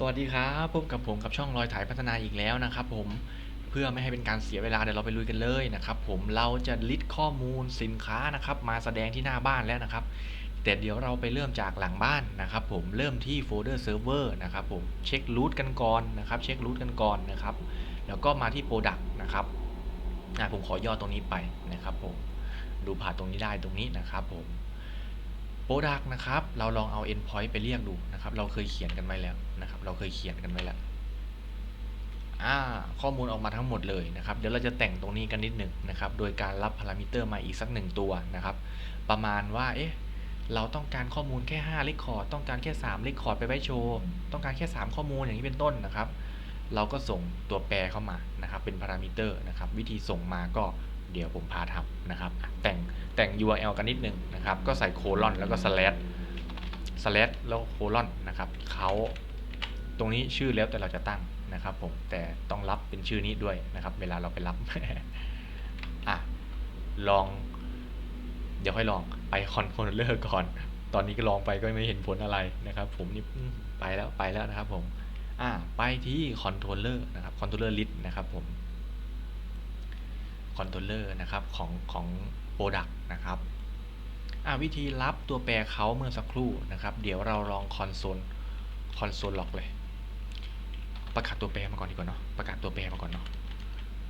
สวัสดีครับพบกับผมกับช่องรอยถ่ายพัฒนาอีกแล้วนะครับผมเพื่อไม่ให้เป็นการเสียเวลาเดี๋ยวเราไปลุยกันเลยนะครับผมเราจะลิสต์ข้อมูลสินค้านะครับมาแสดงที่หน้าบ้านแล้วนะครับ แต่เดี๋ยวเราไปเริ่มจากหลังบ้านนะครับผมเริ่มที่โฟลเดอร์เซิร์ฟเวอร์นะครับผมเช็ครูทกันก่อนนะครับเช็ครูทกันก่อนนะครับแล้วก็มาที่โปรดักต์นะครับผมขอย่อตรงนี้ไปนะครับผมดูผ่านตรงนี้ได้ตรงนี้นะครับผม Product นะครับ เราลองเอา endpoint ไปเรียกดูนะครับ เราเคยเขียนกันไว้แล้วนะครับ เราเคยเขียนกันไว้แล้วอ่าข้อมูลออกมาทั้งหมดเลยนะครับ เดี๋ยวเราจะแต่งตรงนี้กันนิดหนึ่งนะครับ โดยการรับพารามิเตอร์มาอีกสักหนึ่งตัวนะครับ ประมาณว่า เอ๊ะ เราต้องการข้อมูลแค่5เลคคอร์ด ต้องการแค่3เลคคอร์ดไปไว้โชว์ ต้องการแค่ 3 ข้อมูลอย่างนี้เป็นต้นนะครับ เราก็ส่งตัวแปรเข้ามานะครับ เป็นพารามิเตอร์นะครับ วิธีส่งมาก็ เดี๋ยวผมพาทำนะครับ แต่งแต่ง URL กันนิดนึงนะครับ ก็ใส่โคลอนแล้วก็ slash slash แล้วโคลอนนะครับเขาตรงนี้ชื่อแล้วแต่เราจะตั้งนะครับผมแต่ต้องรับเป็นชื่อนี้ด้วยนะครับ เวลาเราไปรับอะลอง เดี๋ยวค่อยลองไปคอนโทรลเลอร์ก่อน ตอนนี้ก็ลองไปก็ไม่เห็นผลอะไรนะครับ ผมนี่ไปแล้วไปแล้วนะครับผมอ่าไปที่คอนโทรลเลอร์นะครับคอนโทรลเลอร์ลิสต์นะครับผม คอนโทรลเลอร์นะครับของของ Product นะครับวิธีรับตัวแปรเขาเมื่อสักครู่นะครับ เดี๋ยวเราลองคอนโซลคอนโซลล็อกเลย ประกาศตัวแปรมาก่อนดีกว่าเนาะประกาศตัวแปรมาก่อนเนาะ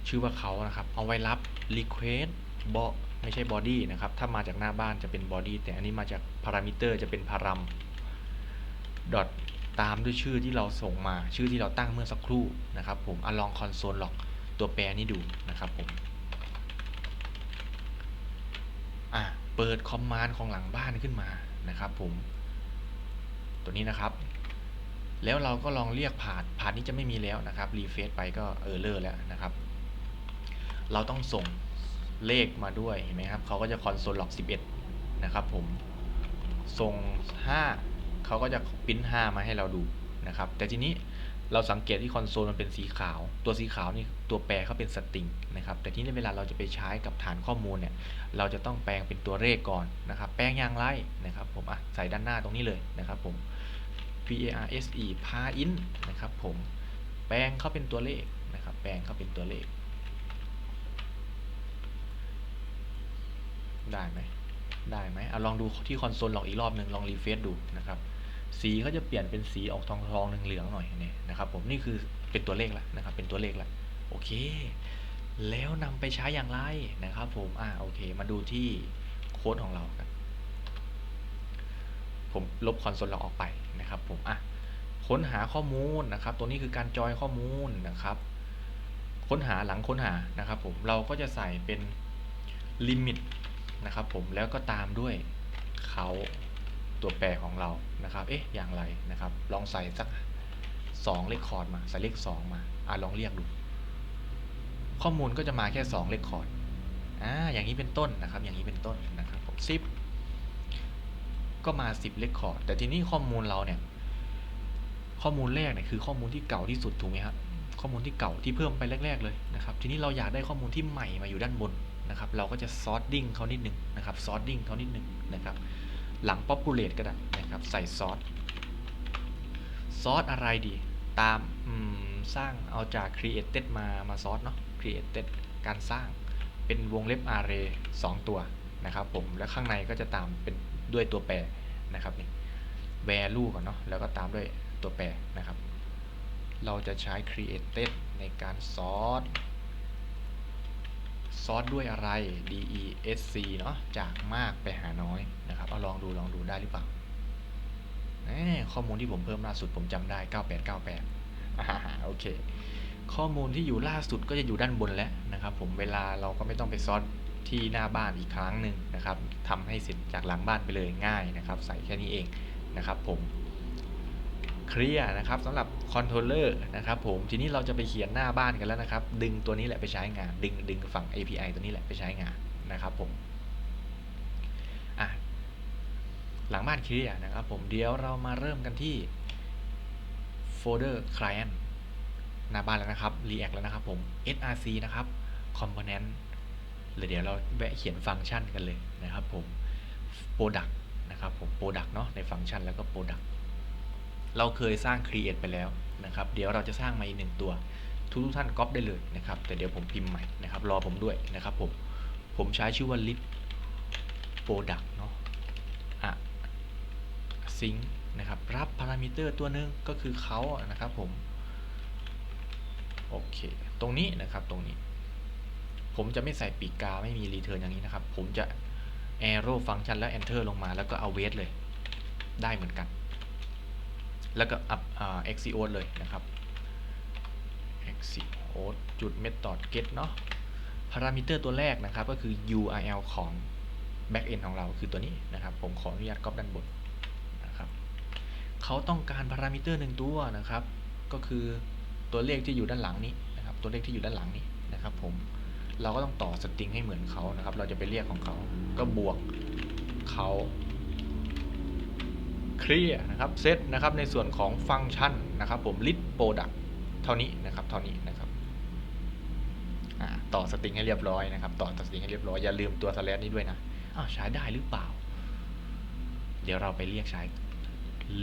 ชื่อว่าเขานะครับ เอาไว้รับ request บอไม่ใช่ body นะครับ ถ้ามาจากหน้าบ้านจะเป็น body แต่อันนี้มาจาก parameter จะเป็น param dot ตามด้วยชื่อที่เราส่งมาชื่อที่เราตั้งเมื่อสักครู่นะครับ ผมอลองคอนโซลล็อกตัวแปรนี้ดูนะครับผม อะ เปิดคอมมานด์ของหลังบ้านขึ้นมานะครับผม ตัวนี้นะครับ แล้วเราก็ลองเรียกผ่านผ่านนี้จะไม่มีแล้วนะครับรีเฟซไปก็เออร์เลอร์แล้วนะครับ เราต้องส่งเลขมาด้วยเห็นไหมครับเขาก็จะคอนโซลล็อก 11 นะครับผมส่ง 5เขาก็จะปิ้น5มาให้เราดูนะครับ แต่ทีนี้ เราสังเกตที่คอนโซลมันเป็นสีขาว ตัวสีขาวนี่ตัวแปรเขาเป็นสตริงนะครับ แต่ที่นี้เวลาเราจะไปใช้กับฐานข้อมูลเนี่ย เราจะต้องแปลงเป็นตัวเลขก่อนนะครับ แปลงอย่างไรนะครับ ผมอะใส่ด้านหน้าตรงนี้เลยนะครับผม p a r s e p a r in นะครับผม แปลงเข้าเป็นตัวเลขนะครับ แปลงเข้าเป็นตัวเลข ได้ไหมได้ไหมเอาลองดูที่คอนโซลลองอีกรอบหนึ่งลองรีเฟซดูนะครับ สีเขาจะเปลี่ยนเป็นสีออกทองทองเหลืองๆหน่อยนี่นะครับผมนี่คือเป็นตัวเลขแล้วนะครับ เป็นตัวเลขแล้วโอเค แล้วนำไปใช้อย่างไรนะครับผมอ่าโอเค มาดูที่โค้ดของเรากันผมลบคอนโซลเราออกไปนะครับผมอะค้นหาข้อมูลนะครับ ตัวนี้คือการจอยข้อมูลนะครับ ค้นหาหลังค้นหานะครับผมเราก็จะใส่เป็นลิมิตนะครับผมแล้วก็ตามด้วยเขาตัวแปรของเรา นะครับ เอ๊ะ อย่างไรนะครับ ลองใส่สัก2เลขคอร์ดมาใส่เลข2มาอะลองเรียกดู ข้อมูลก็จะมาแค่2เลขคอร์ดอ่าอย่างนี้เป็นต้นนะครับ อย่างนี้เป็นต้นนะครับผมซิปก็มา 10เลคคอร์ดแต่ทีนี้ข้อมูลเราเนี่ย ข้อมูลแรกเนี่ยคือข้อมูลที่เก่าที่สุดถูกไหมครับข้อมูลที่เก่าที่เพิ่มไปแรก ๆ เลยนะครับ ทีนี้เราอยากได้ข้อมูลที่ใหม่มาอยู่ด้านบนนะครับ เราก็จะซอร์ดิ้งเขานิดหนึ่งนะครับซอร์ดิ้งเขานิดหนึ่งนะครับ หลัง populate ก็ได้นะครับ ใส่ซอร์ซอร์อะไรดี ตามสร้างเอาจาก created มามาซอร์เนาะ created การสร้างเป็นวงเล็บ array 2 ตัวนะครับผม แล้วข้างในก็จะตามเป็นด้วยตัวแปรนะครับนี่ value ก่อนเนาะแล้วก็ตามด้วยตัวแปรนะครับ เราจะใช้ created ในการ sort sort ด้วยอะไร desc เนาะจากมากไปหาน้อยนะครับเอาลองดูลองดูได้หรือเปล่าข้อมูลที่ผมเพิ่มล่าสุดผมจำได้ 9898อ่าโอเค ข้อมูลที่อยู่ล่าสุดก็จะอยู่ด้านบนแล้วนะครับ ผมเวลาเราก็ไม่ต้องไปซอสที่หน้าบ้านอีกครั้งหนึ่งนะครับทำให้เสร็จจากหลังบ้านไปเลยง่ายนะครับ ใส่แค่นี้เองนะครับผม เคลียร์นะครับสำหรับคอนโทรลเลอร์นะครับผมทีนี้เราจะไปเขียนหน้าบ้านกันแล้วนะครับ ดึงตัวนี้แหละไปใช้งาน ดึงดึงฝั่ง API ตัวนี้แหละไปใช้งานนะครับผมอะหลังบ้านเคลียร์นะครับผมเดี๋ยวเรามาเริ่มกันที่โฟลเดอร์ client หน้าบ้านแล้วนะครับ React แล้วนะครับผม src นะครับ component เลยเดี๋ยวเราแวะเขียนฟังก์ชันกันเลยนะครับผม product นะครับผม product เนาะในฟังก์ชันแล้วก็ product เราเคยสร้าง create ไปแล้วนะครับ เดี๋ยวเราจะสร้างมาอีกหนึ่งตัวทุกทุกท่านก๊อปได้เลยนะครับ แต่เดี๋ยวผมพิมพ์ใหม่นะครับ รอผมด้วยนะครับผม ผมใช้ชื่อว่า list product เนาะอะ sync นะครับ รับพารามิเตอร์ตัวหนึ่งก็คือเขานะครับผม โอเค ตรงนี้นะครับ ตรงนี้ ผมจะไม่ใส่ปีกกา ไม่มี return อย่างนี้นะครับ ผมจะ arrow function แล้ว enter ลงมา แล้วก็เอา wait เลย ได้เหมือนกัน แล้วก็อ่า execute เลยนะครับ execute จุด method get เนาะพารามิเตอร์ตัวแรกนะครับ ก็คือ URL ของ backend ของเราคือตัวนี้นะครับ ผมขออนุญาตก๊อปด้านบนนะครับเขาต้องการพารามิเตอร์หนึ่งตัวนะครับ ก็คือตัวเลขที่อยู่ด้านหลังนี้นะครับ ตัวเลขที่อยู่ด้านหลังนี้นะครับ ผมเราก็ต้องต่อสตริงให้เหมือนเขานะครับ เราจะไปเรียกของเขาก็บวกเขา เคลียร์นะครับเซตนะครับในส่วนของฟังก์ชันนะครับผม list product เท่านี้นะครับเท่านี้นะครับต่อสตริงให้เรียบร้อยนะครับ ต่อสตริงให้เรียบร้อยอย่าลืมตัวสแลชนี้ด้วยนะอ้าวใช้ได้หรือเปล่า เดี๋ยวเราไปเรียกใช้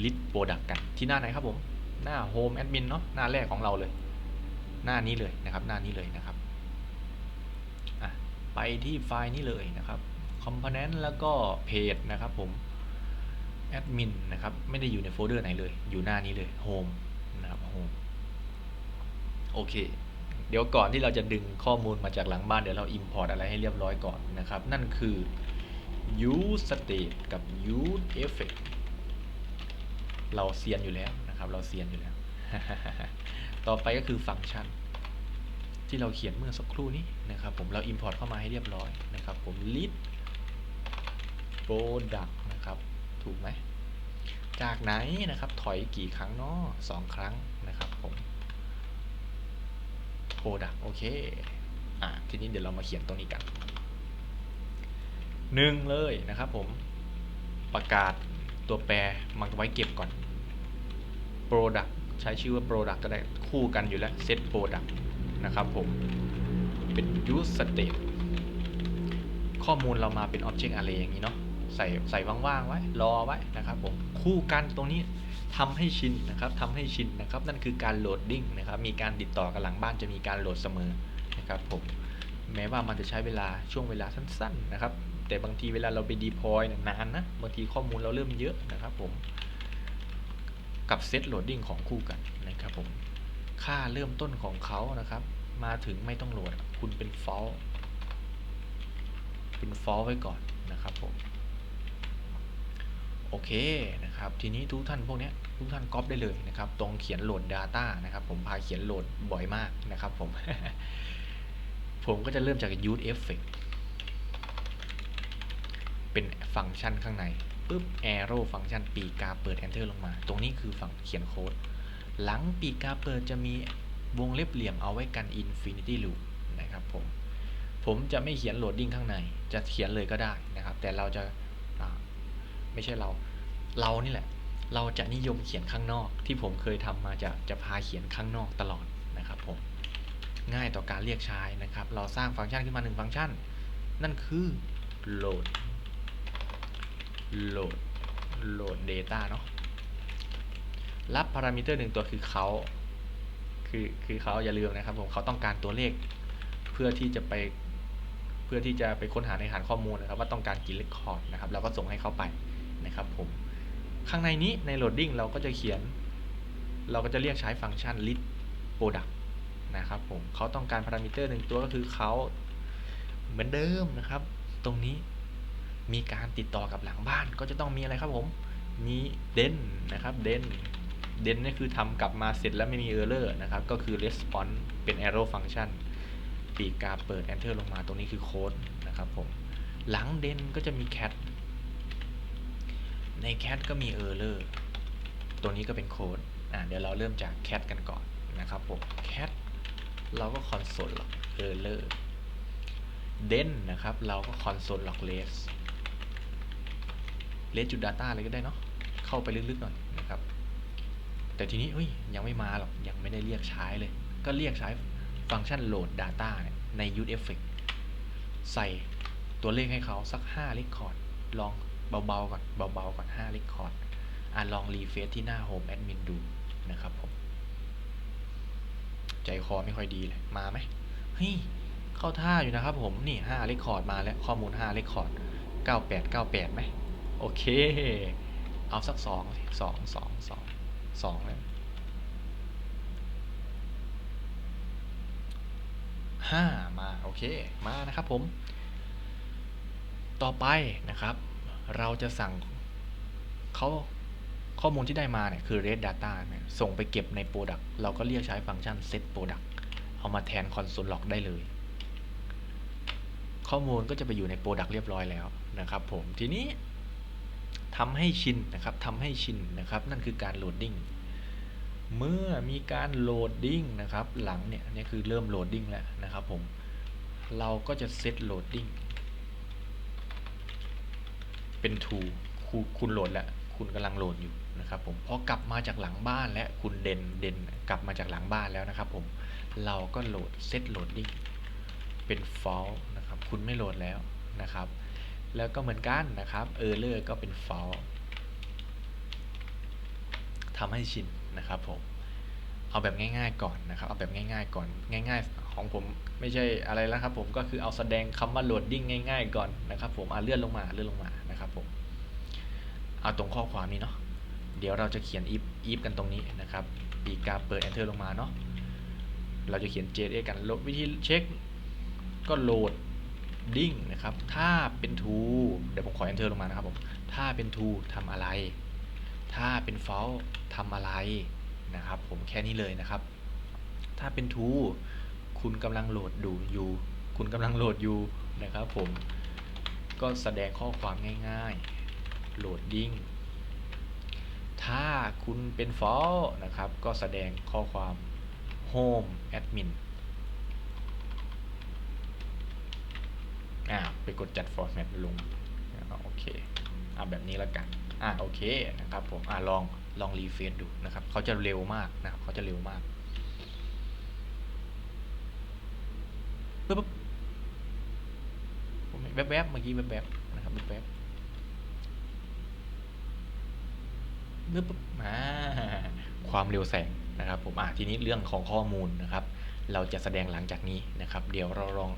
list product กันที่หน้าไหนครับผมหน้า home admin เนาะหน้าแรกของเราเลย หน้านี้เลยนะครับ หน้านี้เลยนะครับไปที่ไฟล์นี้เลยนะครับ component แล้วก็ page นะครับผม admin นะครับ ไม่ได้อยู่ในโฟลเดอร์ไหนเลย อยู่หน้านี้เลย home นะครับ home โอเค เดี๋ยวก่อนที่เราจะดึงข้อมูลมาจากหลังบ้าน เดี๋ยวเรา import อะไรให้เรียบร้อยก่อนนะครับ นั่นคือ use state กับ use effect เราเซียนอยู่แล้วนะครับ เราเซียนอยู่แล้ว ต่อไปก็คือฟังก์ชัน ที่เราเขียนเมื่อสักครู่นี้นะครับ ผมเรา import เข้ามาให้เรียบร้อยนะครับ ผม list product นะครับ ถูกไหม จากไหนนะครับถอยกี่ครั้งเนาะสองครั้งนะครับผม product โอเค อะทีนี้เดี๋ยวเรามาเขียนตรงนี้กันหนึ่งเลยนะครับผม ประกาศตัวแปรมันไว้เก็บก่อน product ใช้ชื่อว่า product ก็ได้คู่กันอยู่แล้ว set product นะครับผม เป็น use state ข้อมูลเรามาเป็น object array อย่างนี้เนาะ ใส่ใส่ว่างๆไว้ รอไว้นะครับผมคู่กันตรงนี้ทำให้ชินนะครับทำให้ชินนะครับ นั่นคือการโหลดดิ้งนะครับ มีการติดต่อกับหลังบ้านจะมีการโหลดเสมอนะครับผมแม้ว่ามันจะใช้เวลาช่วงเวลาสั้น ๆ นะครับ แต่บางทีเวลาเราไปดีพอยนานนะบางทีข้อมูลเราเริ่มเยอะนะครับผมกับเซตโหลดดิ้งของคู่กันนะครับผมค่าเริ่มต้นของเขานะครับ มาถึงไม่ต้องโหลด คุณเป็น f a u l เป็น f a u l ไว้ก่อนนะครับผม โอเคนะครับ ทีนี้ทุกท่านพวกนี้ทุกท่านก๊อปได้เลยนะครับ ตรงเขียนโหลด Data นะครับ ผมพาเขียนโหลดบ่อยมากนะครับ ผม ผมก็จะเริ่มจาก use effect เป็นฟังก์ชันข้างในปุ๊บ arrow ฟังก์ชันปีกาเปิด enter ลงมา ตรงนี้คือฝั่งเขียนโค้ด หลังปีกาเปิดจะมีวงเล็บเหลี่ยมเอาไว้กัน infinity loop นะครับผม ผมจะไม่เขียนโหลดดิ้งข้างใน จะเขียนเลยก็ได้นะครับ แต่เราจะ ไม่ใช่เรา เรานี่แหละ เราจะนิยมเขียนข้างนอกที่ผมเคยทำมาจะจะพาเขียนข้างนอกตลอดนะครับผมง่ายต่อการเรียกใช้นะครับ เราสร้างฟังก์ชันขึ้นมาหนึ่งฟังก์ชัน นั่นคือ load load load data เนาะรับพารามิเตอร์หนึ่งตัวคือเขาคือคือเขาอย่าลืมนะครับผมเขาต้องการตัวเลขเพื่อที่จะไปเพื่อที่จะไปค้นหาในฐานข้อมูลนะครับ ว่าต้องการกี่เรคคอร์ดนะครับเราก็ส่งให้เขาไป นะครับผมข้างในนี้ใน loading เราก็จะเขียน เราก็จะเรียกใช้ฟังก์ชัน list product นะครับผมเขาต้องการพารามิเตอร์หนึ่งตัวก็คือเขาเหมือนเดิมนะครับ ตรงนี้มีการติดต่อกับหลังบ้านก็จะต้องมีอะไรครับผม มีเดนนะครับเดนเดนนี่คือทำกลับมาเสร็จแล้วไม่มี error นะครับ ก็คือ response เป็น arrow function ปีกกาเปิด enter ลงมาตรงนี้คือโค้ดนะครับผม หลังเดนก็จะมี cat ใน cat ก็มี error ตัวนี้ก็เป็นโค้ดอะเดี๋ยวเราเริ่มจาก cat กันก่อนนะครับผม cat เราก็ console log error เดนนะครับ เราก็ console log res res จุด data เลยก็ได้เนาะเข้าไปลึกๆหน่อยนะครับ แต่ทีนี้เฮ้ยยังไม่มาหรอก ยังไม่ได้เรียกใช้เลย ก็เรียกใช้ฟังก์ชัน load data เนี่ยใน use effect ใส่ตัวเลขให้เขาสัก 5 record ลอง เบาๆก่อนเบาๆก่อน5 record อะลองรีเฟซที่หน้า Home Admin ดูนะครับผม ใจคอไม่ค่อยดีเลยมาไหมเฮ้ยเข้าท่าอยู่นะครับผมนี่5เรคคอร์ดมาแล้วข้อมูล5เรคคอร์ด9898ไหมโอเค เอาสัก 2 2 2 2 2แล้วห้ามา โอเค มานะครับผม ต่อไปนะครับ เราจะสั่งเขาข้อมูลที่ได้มาเนี่ยคือ red data เนี่ยส่งไปเก็บใน product เราก็เรียกใช้ฟังก์ชัน set product เอามาแทน console log ได้เลย ข้อมูลก็จะไปอยู่ใน product เรียบร้อยแล้วนะครับผมทีนี้ทำให้ชินนะครับทำให้ชินนะครับ นั่นคือการ loading เมื่อมีการโหลดดิ้งนะครับ หลังเนี่ยนี่คือเริ่มโหลดดิ้งแล้วนะครับผม เราก็จะเซตโหลดดิ้ง เป็น to คุณคุณโหลดแล้ว คุณกำลังโหลดอยู่นะครับผมพอกลับมาจากหลังบ้านและคุณเด่นเด่นกลับมาจากหลังบ้านแล้วนะครับผมเราก็โหลดเซตโหลดดิ้งเป็น false นะครับคุณไม่โหลดแล้วนะครับ แล้วก็เหมือนกันนะครับ error ก็เป็น false ทำให้ชินนะครับผมเอาแบบง่ายๆก่อนนะครับ เอาแบบง่ายๆก่อนง่าย ๆ ของผมไม่ใช่อะไรแล้วครับผมก็คือเอาแสดงคำว่า loading ง่าย ๆ ก่อนนะครับ ผมอ่าเลื่อนลงมาเลื่อนลงมานะครับผมเอาตรงข้อความนี้เนาะเดี๋ยวเราจะเขียน if if กันตรงนี้นะครับปีกาเปิด enter ลงมาเนาะเราจะเขียน JS กันวิธีเช็คก็โหลดดิ้งนะครับ ถ้าเป็น to เดี๋ยวผมขอ enter ลงมานะครับผมถ้าเป็น to ทำอะไร ถ้าเป็น false ทำอะไรนะครับ ผมแค่นี้เลยนะครับ ถ้าเป็น to คุณกำลังโหลดดูอยู่ คุณกำลังโหลดอยู่นะครับผม ก็แสดงข้อความง่ายๆ โหลดดิ้ง ถ้าคุณเป็น f a l l นะครับ ก็แสดงข้อความ home admin อ่าไปกดจัด format ลงโอเคอ่าแบบนี้แล้วกันอ่าโอเคนะครับผมอ่าลองลองรีเฟซดูนะครับเขาจะเร็วมากนะครับเขาจะเร็วมาก ปึ๊บปึ๊บผมแวบๆเมื่อกี้แวบๆนะครับแวบๆปึ๊บปึ๊บมาความเร็วแสงนะครับ ผมอ่าทีนี้เรื่องของข้อมูลนะครับ เราจะแสดงหลังจากนี้นะครับ เดี๋ยวเราลอง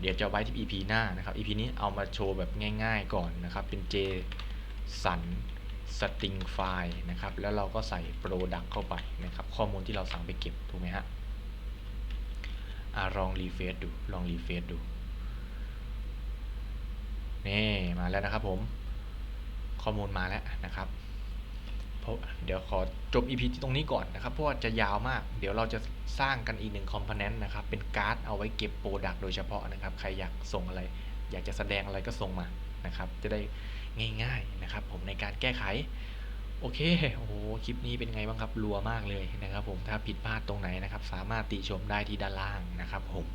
เดี๋ยวจะไว้ที่ EP หน้านะครับ EP นี้เอามาโชว์แบบง่ายๆก่อนนะครับ เป็น JSON string file นะครับ แล้วเราก็ใส่ product เข้าไปนะครับ ข้อมูลที่เราสั่งไปเก็บ ถูกไหมฮะ อ่าลองรีเฟซดูลองรีเฟซดูนี่มาแล้วนะครับผม ข้อมูลมาแล้วนะครับเพราะเดี๋ยวขอจบ EP ที่ตรงนี้ก่อนนะครับ เพราะว่าจะยาวมาก เดี๋ยวเราจะสร้างกันอีกหนึ่งคอมโพเนนต์นะครับ เป็นการ์ดเอาไว้เก็บโปรดักต์โดยเฉพาะนะครับ ใครอยากส่งอะไร อยากจะแสดงอะไรก็ส่งมานะครับ จะได้ง่าย ๆนะครับ ผมในการแก้ไข โอเค โอ้โห คลิปนี้เป็นไงบ้างครับ รัวมากเลยนะครับผม ถ้าผิดพลาดตรงไหนนะครับ สามารถติชมได้ที่ด้านล่างนะครับผม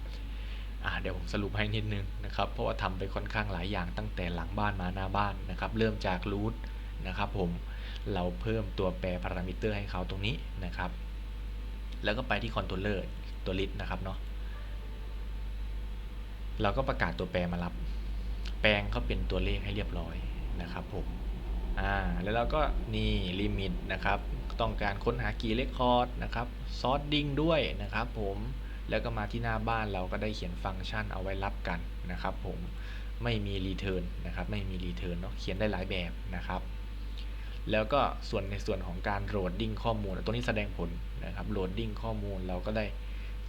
อ่าเดี๋ยวผมสรุปให้นิดนึงนะครับ เพราะว่าทำไปค่อนข้างหลายอย่างตั้งแต่หลังบ้านมาหน้าบ้านนะครับ เริ่มจากรูทนะครับผม เราเพิ่มตัวแปรพารามิเตอร์ให้เขาตรงนี้นะครับ แล้วก็ไปที่คอนโทรลเลอร์ตัวลิสนะครับเนาะ เราก็ประกาศตัวแปรมารับ แปลงเขาเป็นตัวเลขให้เรียบร้อยนะครับผม อ่าแล้วเราก็นี่ลิมิตนะครับ ต้องการค้นหากี่เรคคอร์ดนะครับซอร์ดดิ้งด้วยนะครับผมแล้วก็มาที่หน้าบ้านเราก็ได้เขียนฟังก์ชันเอาไว้รับกันนะครับผมไม่มีรีเทิร์นนะครับไม่มีรีเทิร์นเนาะเขียนได้หลายแบบนะครับ แล้วก็ส่วนในส่วนของการโหลดดิ้งข้อมูล ตัวนี้แสดงผลนะครับโหลดดิ้งข้อมูลเราก็ได้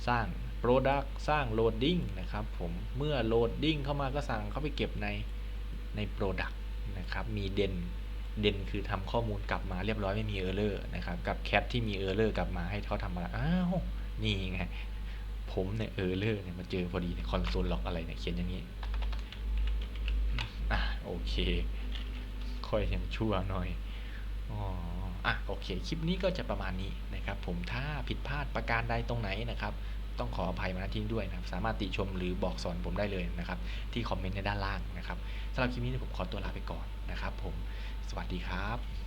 สร้าง Product สร้างโหลดดิ้งนะครับผมเมื่อโหลดดิ้งเข้ามาก็สั่งเข้าไปเก็บในใน Product นะครับมีเด่น เด่นคือทำข้อมูลกลับมาเรียบร้อยไม่มีเออร์เลอร์นะครับ กับแคทที่มีเออร์เลอร์กลับมาให้เขาทำอะไรอ้าวนี่ไงผมเนี่ยเออร์เลอร์เนี่ยมาเจอพอดีคอนโซลล็อกอะไรเนี่ยเขียนอย่างนี้อะโอเค ค่อยยังชั่วหน่อยอ๋ออะโอเค คลิปนี้ก็จะประมาณนี้นะครับ ผมถ้าผิดพลาดประการใดตรงไหนนะครับ ต้องขออภัยมาณที่นี้ด้วยนะครับ สามารถติชมหรือบอกสอนผมได้เลยนะครับ ที่คอมเมนต์ในด้านล่างนะครับสำหรับคลิปนี้ผมขอตัวลาไปก่อนนะครับ ผม สวัสดีครับ